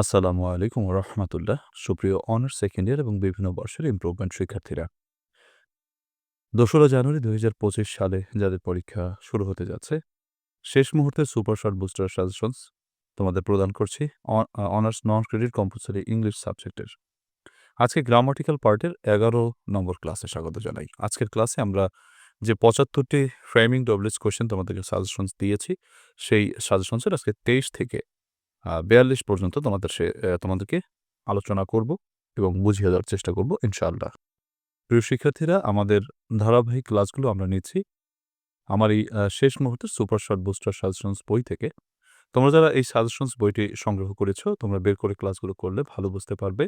আসসালামু আলাইকুম রহমতুল্লাহ সুপ্রিয় অনার্স সেকেন্ড ইয়ার এবং বিভিন্ন বর্ষের ইম্প্রুভমেন্ট শিক্ষার্থীরা। দোসরা জানুয়ারি দুই হাজার পঁচিশ সালে যাদের পরীক্ষা শুরু হতে যাচ্ছে, শেষ মুহূর্তে সুপার শর্ট বুস্টার সাজেশনস তোমাদের প্রদান করছি honours non credit compulsory English সাবজেক্টের আজকে গ্রামাটিক্যাল পার্টের এগারো নম্বর ক্লাসে স্বাগত জানাই। আজকের ক্লাসে আমরা যে পঁচাত্তরটি ফ্রেমিং ডবলিস কোয়েশ্চেন তোমাদেরকে সাজেশনস দিয়েছি, সেই সাজেশনসের আজকে তেইশ থেকে বিয়াল্লিশ পর্যন্ত তোমাদের সে তোমাদেরকে আলোচনা করব এবং বুঝিয়ে দেওয়ার চেষ্টা করব, ইনশাআল্লাহ। প্রিয় শিক্ষার্থীরা, আমাদের ধারাবাহিক ক্লাসগুলো আমরা নিচ্ছি। আমার এই শেষ মুহূর্তের সুপার শর্ট বুস্টার সাজেশনস বই থেকে। তোমরা যারা এই সাজেশনস বইটি সংগ্রহ করেছ, তোমরা বের করে ক্লাসগুলো করলে ভালো বুঝতে পারবে।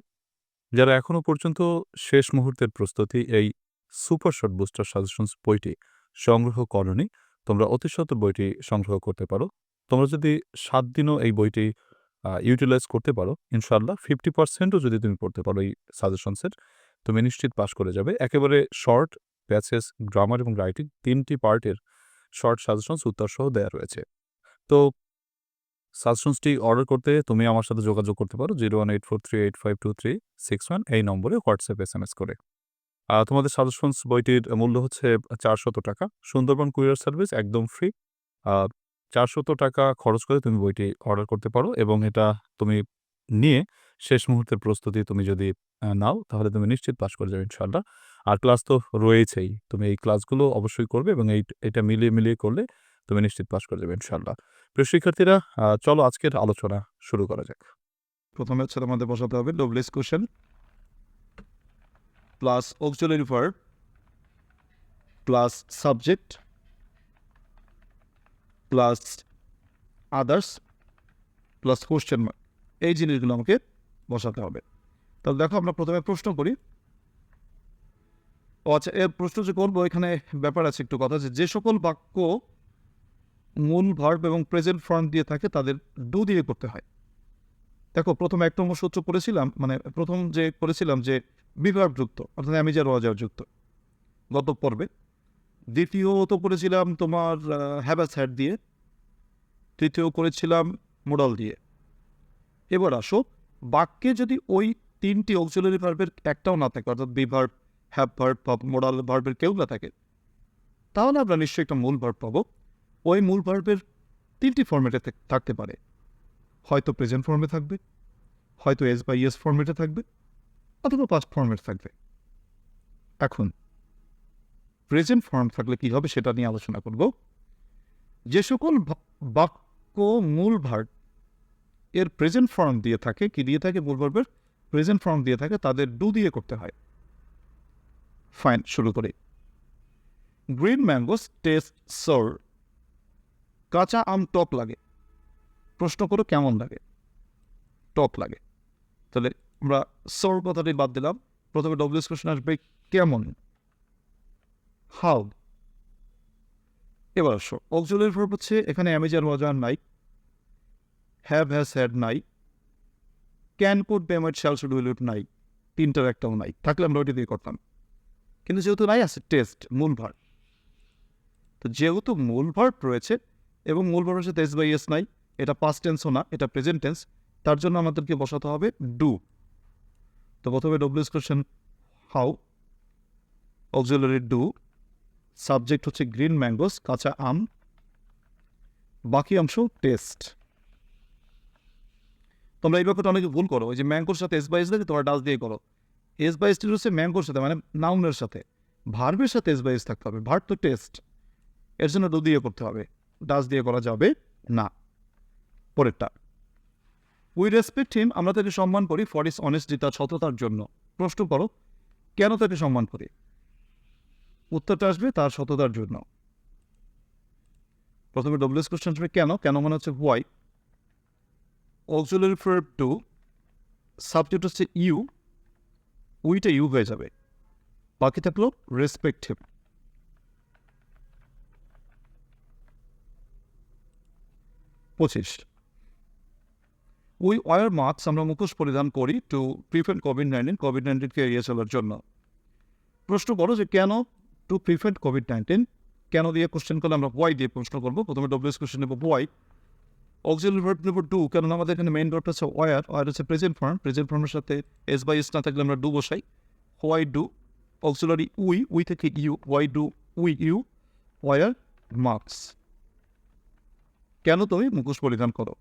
যারা এখনও পর্যন্ত শেষ মুহূর্তের প্রস্তুতি এই সুপার শর্ট বুস্টার সাজেশনস বইটি সংগ্রহ করনি, তোমরা অতিশত বইটি সংগ্রহ করতে পারো। তোমরা যদি সাত দিনও এই বইটি ইউটিলাইজ করতে পারো ইনশাল্লাহ ফিফটি পার্সেন্টও যদি তুমি পড়তে পারো এই সাজেশনসের, তুমি নিশ্চিত পাস করে যাবে। একেবারে শর্ট প্যাসেজ গ্রামার এবং রাইটিং তিনটি পার্টের শর্ট সাজেশনস উত্তর সহ দেওয়া রয়েছে। তো সাজেশনসটি অর্ডার করতে তুমি আমার সাথে যোগাযোগ করতে পারো zero one eight four three eight five two three six one এই নম্বরে হোয়াটসঅ্যাপ এস এম এস করে তোমাদের সাজেশনস বইটির মূল্য হচ্ছে চারশত টাকা। সুন্দরবন কুরিয়ার সার্ভিস একদম ফ্রি চারশত টাকা খরচ করে তুমি বইটি অর্ডার করতে পারো এবং এটা তুমি নিয়ে শেষ মুহূর্তের প্রস্তুতি তুমি যদি নাও তাহলে তুমি নিশ্চিত পাস করে যাবে ইনশাল্লাহ আর ক্লাস তো রয়েছেই, তুমি এই ক্লাসগুলো অবশ্যই করবে এবং এই, এটা মিলিয়ে মিলিয়ে করলে তুমি নিশ্চিত পাস করে যাবে ইনশাল্লাহ প্রিয় শিক্ষার্থীরা চলো আজকের আলোচনা শুরু করা যাক। প্রথমে হচ্ছে আমাদের বসাতে হবে WH question plus auxiliary verb plus subject plus others plus question mark এই জিনিসগুলো আমাকে বসাতে হবে। তাহলে দেখো আমরা প্রথমে প্রশ্ন করি। ও আচ্ছা এর প্রশ্ন যে করব, এখানে ব্যাপার আছে একটু কথা যে যে সকল বাক্য মূল ভার্ব এবং প্রেজেন্ট ফর্ম দিয়ে থাকে, তাদের ডু দিয়ে করতে হয়। দেখো, প্রথম এক নম্বর সূত্র করেছিলাম মানে প্রথম যে করেছিলাম যে বিভাগ যুক্ত অর্থাৎ আমি যে রজার যুক্ত, গত পর্বে। দ্বিতীয়ত করেছিলাম তোমার হ্যাবাস হ্যাড দিয়ে। তৃতীয় করেছিলাম মোডাল দিয়ে। এবার আসো, বাক্যে যদি ওই তিনটি অক্সিলারি ভার্বের একটাও না থাকে, অর্থাৎ বিভার্ব হ্যাভ ভার্ব বা মোডাল ভার্বের কেউ না থাকে, তাহলে আমরা নিশ্চয়ই একটা মূল ভার্ব পাবো। ওই মূল ভার্বের তিনটি ফর্মেটে থাকতে পারে। হয়তো প্রেজেন্ট ফর্মে থাকবে, হয়তো এস বা ইয়েস ফর্মেটে থাকবে, অথবা পাস্ট ফর্মেট থাকবে। এখন প্রেজেন্ট ফর্ম থাকলে কি হবে সেটা নিয়ে আলোচনা করব। যে সকল বাক্য মূল ভার্ব এর প্রেজেন্ট ফর্ম দিয়ে থাকে, কি দিয়ে থাকে মূল ভার্বের প্রেজেন্ট ফর্ম দিয়ে থাকে, তাদের ডু দিয়ে করতে হয়। ফাইন শুরু করি। গ্রিন ম্যাঙ্গোস টেস্ট সর কাঁচা আম টক লাগে। প্রশ্ন করো কেমন লাগে? টক লাগে। তাহলে আমরা সর কথাটি বাদ দিলাম। প্রথমে ডব্লিউএস কোশ্চেন আসবে কেমন? হাউ এবার আসো। অক্সুলের ভার্ব হচ্ছে এখানে am is are was were নাই হ্যাভ হ্যাজ হ্যাড নাই can could payment shall should নাই তিনটার একটাও নাই। থাকলে আমরা ওইটি দিয়ে করতাম। কিন্তু যেহেতু নাই, আছে টেস্ট মূল ভার্ব তো যেহেতু মূল ভার্ব রয়েছে এবং মূল ভার্বের সাথে এস বাই এস নাই এটা পাস্ট টেন্সও না, এটা প্রেজেন্ট টেন্স তার জন্য আমাদেরকে বসাতে হবে ডু তো প্রথমে WH question how auxiliary do subject হচ্ছে গ্রিন ম্যাঙ্গোস, কাঁচা আম। বাকি অংশ টেস্ট। তোমরা এই ব্যাপারটা অনেকে ভুল করো, ওই যে ম্যাঙ্গোর সাথে এস বাইস লাগে তোমরা ডাস দিয়ে করো। এস বাইস হচ্ছে ম্যাঙ্গোর সাথে মানে নাউনের সাথে। ভার্বের সাথে এস বাইস থাকতে হবে, ভার্ব তো টেস্ট। এর জন্য ডু দিয়ে করতে হবে, ডাস দিয়ে করা যাবে না। পরেরটা। উই রেসপেক্ট হিম, আমরা তাকে সম্মান করি ফর ইস অনেস্টি তার সততার জন্য। প্রশ্ন করো, কেন তাকে সম্মান করি? উত্তরটা আসবে তার সততার জন্য। প্রথমে ডব্লিউএস কোশ্চেন আসবে, কেন? কেন মনে হচ্ছে why auxiliary verb to subject হচ্ছে ইউ, উইটা ইউ হয়ে যাবে। বাকি থাকল রেসপেক্ট হিম পঁচিশ। উই ওয়ার মাস্ক আমরা মুখোশ পরিধান করি to prevent covid nineteen covid নাইন্টিনকে এড়িয়ে চলার জন্য। প্রশ্ন করো যে কেন টু প্রিভেন্ট কোভিড নাইন্টিন কেন দিয়ে কোশ্চেন করলে আমরা হোয়াই দিয়ে প্রশ্ন করব? প্রথমে ডব্লিউএস কোশ্চেন নেব হোয়াই অক্সিলারি ভার্ব নেব ডু কারণ আমাদের এখানে মেইন ভার্বটা হচ্ছে ওয়ার ওয়ার হচ্ছে প্রেজেন্ট ফর্ম প্রেজেন্ট ফর্মের সাথে এস বাই এস না থাকলে আমরা ডু বসাই। Why do auxiliary we we থেকে you why do we you wear masks কেন তুমি মুখোশ পরিধান করো?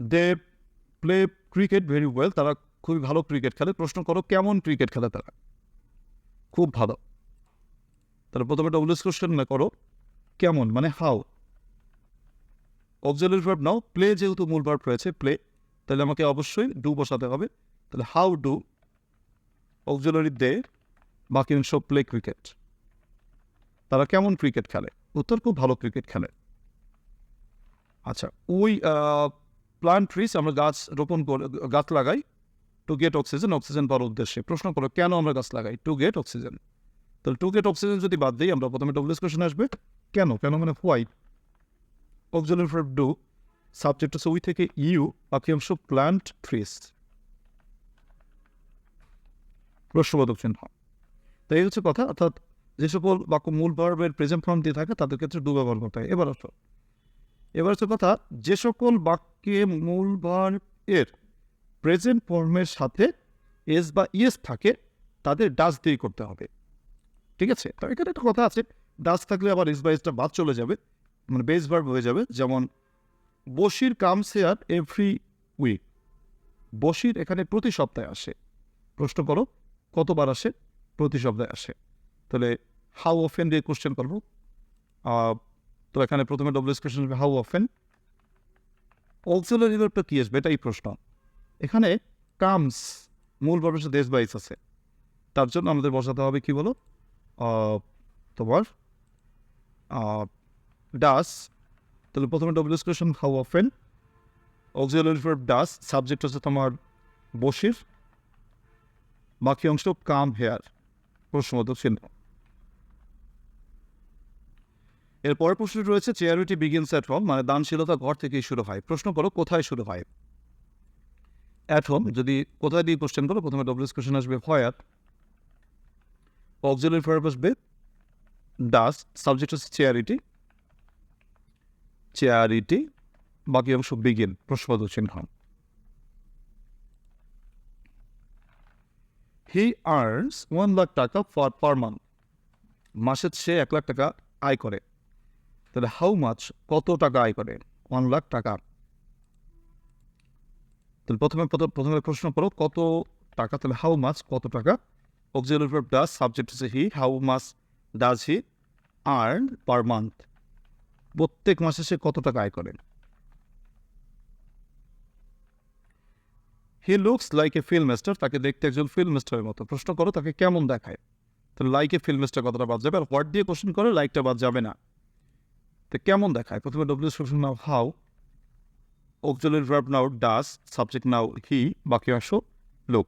They play cricket very well তারা খুবই ভালো ক্রিকেট খেলে। প্রশ্ন করো, কেমন ক্রিকেট খেলে তারা? খুব ভালো। তাহলে প্রথমে উল্লেখ কোশ্চেন না করো। কেমন? মানে how auxiliary verb now play যেহেতু মূল ভার্ব রয়েছে প্লে তাহলে আমাকে অবশ্যই ডু বসাতে হবে। তাহলে হাউ ডু অক্সিলারি দে, বাকি অংশ প্লে ক্রিকেট তারা কেমন ক্রিকেট খেলে? উত্তর, খুব ভালো ক্রিকেট খেলে। আচ্ছা ওই প্লান্ট ট্রিস আমরা গাছ রোপণ করে, গাছ লাগাই। টু গেট অক্সিজেন অক্সিজেন পাওয়ার উদ্দেশ্যে। প্রশ্ন করো, কেন আমরা গাছ লাগাই? টু গেট অক্সিজেন তাহলে টু গেট অক্সিজেন যদি বাদ দিই, আমরা প্রথমে ডব্লিউএস কোশ্চেন আসবে, কেন? কেন মানে why oxygen for do subject হচ্ছে উই থেকে ইউ বাকি অংশ প্লান্ট ট্রিস প্রশ্নবোধক চিহ্ন। তো এই হচ্ছে কথা, অর্থাৎ যে সকল বাক্য মূল ভার্বের প্রেজেন্ট ফর্ম দিয়ে থাকে, তাদের ক্ষেত্রে ডু ব্যবহার করতে হয়। এবার আসো। এবার হচ্ছে কথা, যে সকল বাক্যে মূল ভার্ব এর প্রেজেন্ট ফর্মের সাথে এস বা ইয়েস থাকে, তাদের ডাস দিয়ে করতে হবে। ঠিক আছে? তো এখানে একটা কথা আছে ডাস থাকলে আবার এস বা এসটা বাদ চলে যাবে মানে বেস ভার্ব হয়ে যাবে। যেমন, Basir comes here every week Basir এখানে প্রতি সপ্তাহে আসে। প্রশ্ন করো, কতবার আসে? প্রতি সপ্তাহে আসে। তাহলে হাউ অফেন দিয়ে কোশ্চেন করব। তো এখানে প্রথমে WS question how often auxiliary ভার্বটা কী আসবে? এটাই প্রশ্ন। এখানে কামস মূল সাথে দেশ বাইস আছে। তার জন্য আমাদের বসাতে হবে কি বলো? তোমার ডাস। তাহলে প্রথমে WS question how often auxiliary verb does subject হচ্ছে তোমার বসির। বাকি অংশ কাম, হেয়ার, প্রশ্নবোধক চিহ্ন। এর পরের প্রশ্ন রয়েছে চেয়ারিটি বিগিনস অ্যাট হোম মানে দানশীলতা ঘর থেকেই শুরু হয়। প্রশ্ন করো, কোথায় শুরু হয়? অ্যাট হোম যদি কোথায় দিয়ে কোশ্চেন করো, প্রথমে ডব্লিউএস কোশ্চেন আসবে হোয়ার অক্সিলারি ভার্ব আসবে ডাস সাবজেক্ট হচ্ছে চেয়ারিটি চেয়ারিটি বাকি অংশ বিগিন প্রশ্নবোধক চিহ্ন। হি আর্নস ওয়ান লাখ টাকা ফর পার মান্থ মাসে সে এক লাখ টাকা আয় করে। তাহলে হাউ মাছ কত টাকা আয় করে? ওয়ান লাখ টাকা। তাহলে প্রথমে প্রথমে প্রশ্ন করো, কত টাকা, তাহলে হাউ মাছ কত টাকা? অক্সিলারি ডাস সাবজেক্ট হচ্ছে he how much does he earn per month প্রত্যেক মাসে সে কত টাকা আয় করে? He looks like a film star তাকে দেখতে একজন ফিল্ম স্টারের মতো। প্রশ্ন করো, তাকে কেমন দেখায়? তাহলে লাইক এ ফিল্ম স্টার কতটা বাদ যাবে, আর হোয়াট দিয়ে কোশ্চেন করে লাইকটা বাদ যাবে না। তো কেমন দেখায়? প্রথমে W question now how auxiliary verb now does subject now he বাকি অংশ লুক।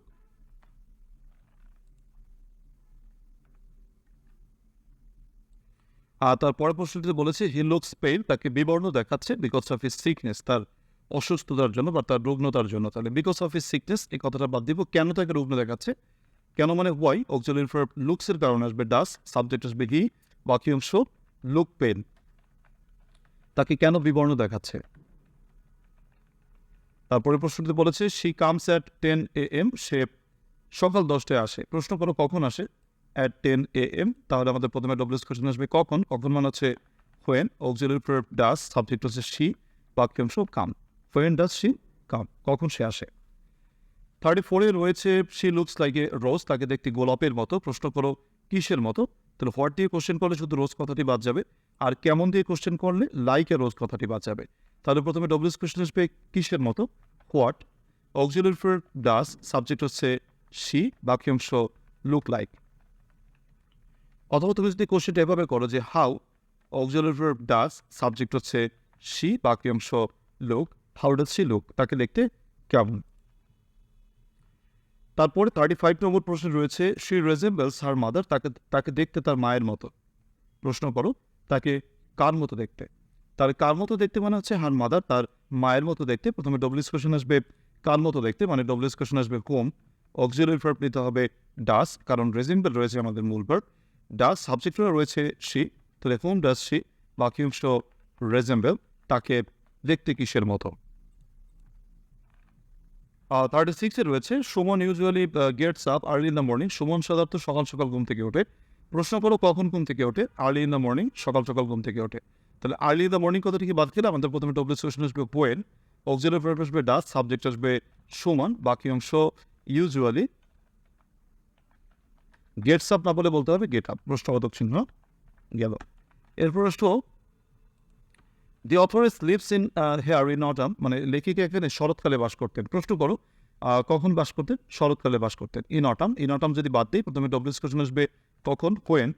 আর তার পরের প্রশ্নটিতে বলেছে হি লুকস পেইন তাকে বিবর্ণ দেখাচ্ছে বিকজ অফ হিস সিকনেস তার অসুস্থতার জন্য বা তার রুগ্নতার জন্য। তাহলে বিকজ অফ হিস সিকনেস এই কথাটা বাদ দিব, কেন তাকে রুগ্ন দেখাচ্ছে? কেন মানে ওয়াই অক্সিলারি ভার্ব লুকসের কারণে আসবে ডাস সাবজেক্ট আসবে হি বাকি অংশ লুক পেন তাকে কেন বিবর্ণ দেখাচ্ছে? তারপরে প্রশ্নটি বলেছে she comes at ten A M সে সকাল দশটায় আসে। প্রশ্ন করো, কখন আসে? অ্যাট টেন এ এম তাহলে আমাদের প্রথমে ডব্লিউএস কোশ্চেন আসবে, কখন? কখন মানে হচ্ছে হোয়েন অক্সিলারি ডাস সাবজেক্ট হচ্ছে শি বাক্যাংশ come. When does she come কখন সে আসে? থার্টি ফোরে রয়েছে she looks like a rose তাকে দেখতে গোলাপের মতো। প্রশ্ন করো, কিসের মতো? তাহলে হোয়াট দিয়ে কোশ্চেন করলে শুধু রোজ কথাটি বাদ যাবে, আর কেমন দিয়ে কোশ্চেন করলে লাইক এ রোজ কথাটি বাদ যাবে। তাহলে প্রথমে ডব্লিউএস কোশ্চেন আসবে কিসের মতো? হোয়াট অক্সিলারি ডাস সাবজেক্ট হচ্ছে শি বাকি অংশ লুক লাইক অথবা তুমি যদি কোশ্চেনটা এভাবে করো যে হাউ অক্সিলারি ডাস সাবজেক্ট হচ্ছে শি বাকি অংশ look how does she look তাকে দেখতে কেমন? তারপরে থার্টি ফাইভ নম্বর প্রশ্ন রয়েছে শি রেজেম্বলস হার মাদার তাকে তাকে দেখতে তার মায়ের মতো। প্রশ্ন করো, তাকে কার মতো দেখতে? তার কার মতো দেখতে মানে হচ্ছে? হার মাদার, তার মায়ের মতো দেখতে। প্রথমে ডব্লিউস কোশ্চেন আসবে কার মতো দেখতে? মানে ডব্লিউস কোশ্চেন আসবে কোম অক্সিলারি ভার্ব নিতে হবে ডাস কারণ রেজেম্বল রয়েছে আমাদের মূল ভার্ব ডাস সাবজেক্টরা রয়েছে শি তাহলে হোম ডাস শি বাকি অংশ রেজেম্বল তাকে দেখতে কিসের মতো? থার্টি সিক্সে রয়েছে, Suman usually gets up early in the morning Suman সাধারণত সকাল সকাল ঘুম থেকে ওঠে। প্রশ্ন করো কখন ঘুম থেকে ওঠে? আর্লি ইন দ্য মর্নিং সকাল সকাল ঘুম থেকে ওঠে। তাহলে আর্লি ইন দ্য মর্নিং কথাটি কি বাদ খেলে আমাদের প্রথমে ডব্লিউ কোয়েশন আসবে পোয়েন অক্সিলারি ভার্ব আসবে ডাস সাবজেক্ট আসবে সুমন, বাকি অংশ ইউজুয়ালি গেটস আপ না বলে বলতে হবে গেট আপ প্রশ্নবোধক চিহ্ন গেল। এরপর আসলো the authoress lives in here in autumn মানে লেখিকা এখানে শরৎকালে বাস করতেন। প্রশ্ন করো কখন বাস করতেন? শরৎকালে বাস করতেন। ইন অটাম ইন অটাম যদি বাদ দিই, প্রথমে ডব্লিউস কোশ্চেন আসবে কখন? কোয়েন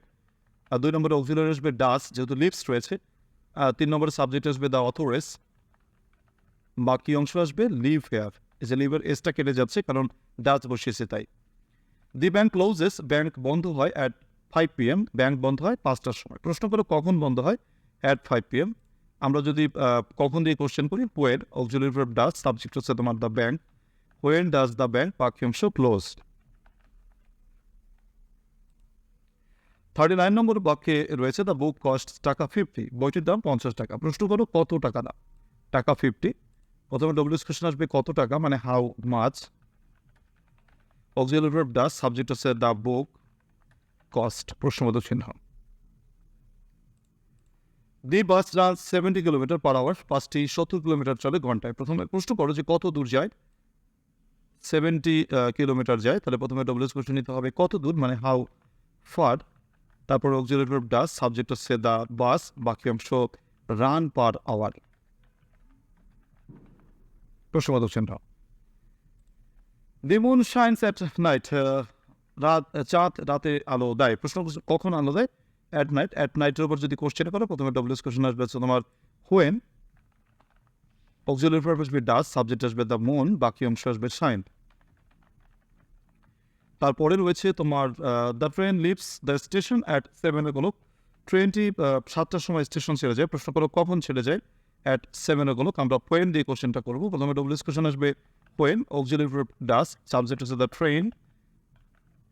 আর দুই নম্বরে অক্সিলারি আসবে ডাস যেহেতু লিভস রয়েছে তিন নম্বরে সাবজেক্ট আসবে দ্য অথরেস বাকি অংশ আসবে লিভ হেয়ার এই যে লিভের এসটা কেটে যাচ্ছে, কারণ ডাচ বসিয়েছে তাই। দি ব্যাংক ক্লোজেস ব্যাংক বন্ধ হয় at five P M bank বন্ধ হয় পাঁচটার সময়। প্রশ্ন করো কখন বন্ধ হয়? অ্যাট ফাইভ পি এম আমরা যদি কখন দিয়ে কোশ্চেন করি? When auxiliary verb does subject হচ্ছে তোমার the bank when does the bank বাকি অংশ ক্লোজড থার্টি নাইন নম্বর বাক্যে রয়েছে দ্য বুক কস্ট টাকা ফিফটি বইটির দাম পঞ্চাশ টাকা। প্রশ্ন করো, কত টাকা দাম? টাকা ফিফটি প্রথমে ডব্লিউস কোশ্চেন আসবে কত টাকা মানে how much auxiliary verb does subject হচ্ছে দ্য বুক কস্ট প্রশ্নবোধক চিহ্ন। The bus run seventy kilometre per hour পাঁচটি সত্তর কিলোমিটার চলে ঘন্টায়। প্রথমে প্রশ্ন করো যে কত দূর যায়? সেভেন্টি কিলোমিটার যায়। তাহলে প্রথমে ডব্লিউএস কোশ্চেন নিতে হবে কত দূর মানে হাউ ফার তারপর অক্সিলারি ভার্ব ডাস সাবজেক্ট হচ্ছে দ্য বাস বাকি অংশ রান পার আওয়ার প্রশ্নবোধক চিহ্ন। The moon shines at night রাত চাঁদ রাতে আলো দেয়। প্রশ্ন কখন আলো দেয়? অ্যাট নাইট অ্যাট নাইটের উপর যদি কোশ্চেন করো, প্রথমে ডব্লিউএস কোশ্চেন আসবে তোমার হোয়েন অক্সিলারি ভার্ব আসবে ডাস সাবজেক্ট আসবে দ্য মুন বাকি অংশ আসবে শাইন তারপরে রয়েছে তোমার the train leaves the station at seven o'clock ট্রেনটি সাতটার সময় স্টেশন ছেড়ে যায়। প্রশ্ন করো কখন ছেড়ে যায়? অ্যাট সেভেন ও গোলক আমরা পোয়েন দিয়ে কোশ্চেনটা করব। প্রথমে ডব্লিউএস কোশ্চেন আসবে পোয়েন অক্সিলারি ডাস সাবজেক্ট হচ্ছে দ্য ট্রেন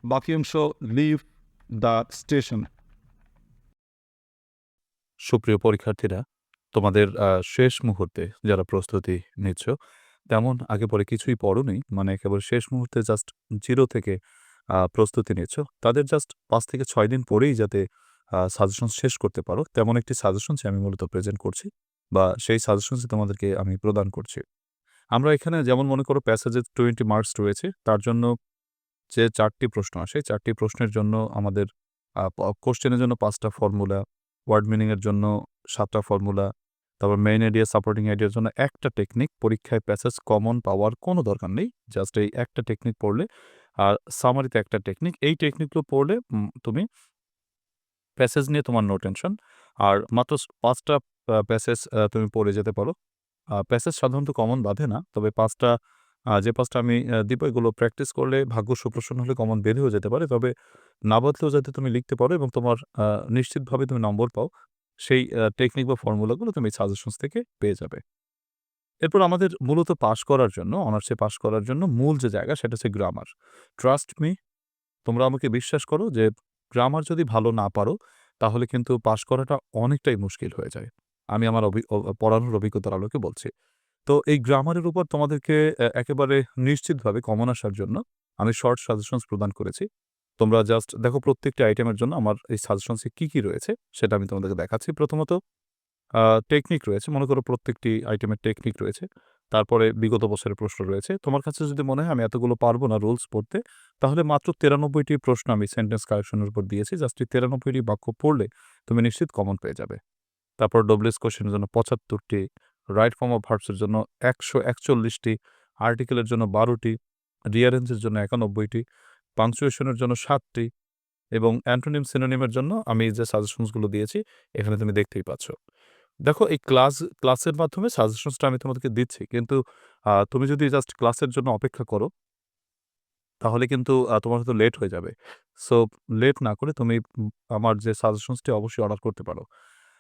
বাকি অংশ লিভ দ্য স্টেশন সুপ্রিয় পরীক্ষার্থীরা, তোমাদের শেষ মুহূর্তে যারা প্রস্তুতি নিচ্ছ তেমন আগে পরে কিছুই পড়োনি। মানে কেবল শেষ মুহূর্তে জাস্ট জিরো থেকে প্রস্তুতি নিচ্ছ তাদের জাস্ট পাঁচ থেকে ছয় দিন পরেই যাতে সাজেশন শেষ করতে পারো। তেমন একটি সাজেশনস আমি মূলত প্রেজেন্ট করছি বা সেই সাজেশনসই তোমাদেরকে আমি প্রদান করছি। আমরা এখানে যেমন মনে করো প্যাসেজে টোয়েন্টি মার্কস রয়েছে, তার জন্য যে চারটি প্রশ্ন আসে, চারটি প্রশ্নের জন্য আমাদের কোশ্চেনের জন্য পাঁচটা ফর্মুলা ওয়ার্ড মিনিংয়ের জন্য সাতটা ফর্মুলা তারপর মেইন আইডিয়া সাপোর্টিং আইডিয়ার জন্য একটা টেকনিক পরীক্ষায় প্যাসেজ কমন পাওয়ার কোনো দরকার নেই। জাস্ট এই একটা টেকনিক পড়লে, আর সামারিতে একটা টেকনিক এই টেকনিকগুলো পড়লে তুমি প্যাসেজ নিয়ে তোমার নো টেনশন আর মাত্র পাঁচটা প্যাসেজ তুমি পড়ে যেতে পারো। প্যাসেজ সাধারণত কমন বাঁধে না, তবে পাঁচটা যে পাঁচটা আমি দিব, এগুলো প্র্যাকটিস করলে ভাগ্য সুপ্রসন্ন হলে কমন বেরিয়েও যেতে পারে। তবে না বাদলেও যাতে তুমি লিখতে পারো এবং তোমার নিশ্চিতভাবে তুমি নম্বর পাও। সেই টেকনিক বা ফর্মুলাগুলো তুমি সাজেশনস থেকে পেয়ে যাবে। এরপর আমাদের মূলত পাশ করার জন্য অনার্সে পাশ করার জন্য মূল যে জায়গা সেটা হচ্ছে গ্রামার ট্রাস্ট মি তোমরা আমাকে বিশ্বাস করো যে গ্রামার যদি ভালো না পারো, তাহলে কিন্তু পাশ করাটা অনেকটাই মুশকিল হয়ে যায়। আমি আমার পড়ানোর অভিজ্ঞতার আলোকে বলছি। তো এই গ্রামারের উপর তোমাদেরকে একেবারে নিশ্চিতভাবে কমন আসার জন্য আমি শর্ট সাজেশনস প্রদান করেছি। তোমরা জাস্ট দেখো প্রত্যেকটি আইটেমের জন্য আমার এই সাজেশনসে কী কী রয়েছে, সেটা আমি তোমাদেরকে দেখাচ্ছি। প্রথমত টেকনিক রয়েছে। মনে করো প্রত্যেকটি আইটেমের টেকনিক রয়েছে। তারপরে বিগত বছরের প্রশ্ন রয়েছে। তোমার কাছে যদি মনে হয় আমি এতগুলো পারব না রুলস পড়তে, তাহলে মাত্র তিরানব্বইটি প্রশ্ন আমি সেন্টেন্স কারেকশনের উপর দিয়েছি। জাস্ট এই তিরানব্বইটি বাক্য পড়লে তুমি নিশ্চিত কমন পেয়ে যাবে। তারপর ডব্লিউএস কোশ্চেনের জন্য পঁচাত্তরটি রাইট ফর্ম অফ ভার্বসের জন্য একশো একচল্লিশটি আর্টিকেলের জন্য বারোটি রিয়ারেঞ্জের জন্য একানব্বইটি পাংচুয়েশনের জন্য সাতটি এবং অ্যান্টোনিম সিনোনিমের জন্য আমি যে সাজেশনসগুলো দিয়েছি, এখানে তুমি দেখতেই পাচ্ছ। দেখো, এই ক্লাস, ক্লাসের মাধ্যমে সাজেশনসটা আমি তোমাদেরকে দিচ্ছি, কিন্তু তুমি যদি জাস্ট ক্লাসের জন্য অপেক্ষা করো, তাহলে কিন্তু তোমার হয়তো লেট হয়ে যাবে। সো, লেট না করে তুমি আমার যে সাজেশনসটি অবশ্যই অর্ডার করতে পারো।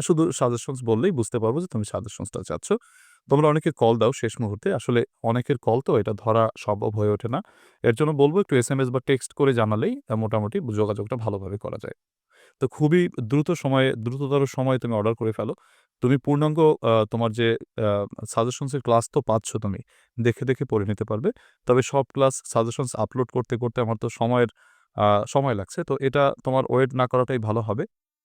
শুধু সাজেশনস বললেই বুঝতে পারব যে তুমি সাজেশনসটা চাচ্ছ। তোমরা অনেকে কল দাও শেষ মুহূর্তে। আসলে অনেকের কল তো এটা ধরা সম্ভব হয়ে ওঠে না। এর জন্য বলব একটু এস বা টেক্সট করে জানালেই মোটামুটি যোগাযোগটা ভালোভাবে করা যায়। তো খুবই দ্রুত সময়ে দ্রুততর সময়ে তুমি অর্ডার করে ফেলো। তুমি পূর্ণাঙ্গ তোমার যে আ সাজেশনস এর ক্লাস তো পাচ্ছ তুমি। দেখে, দেখে পড়ে নিতে পারবে। তবে সব ক্লাস সাজেশনস আপলোড করতে, করতে আমার তো সময়ের সময় লাগছে। তো এটা তোমার ওয়েট না করাটাই ভালো হবে।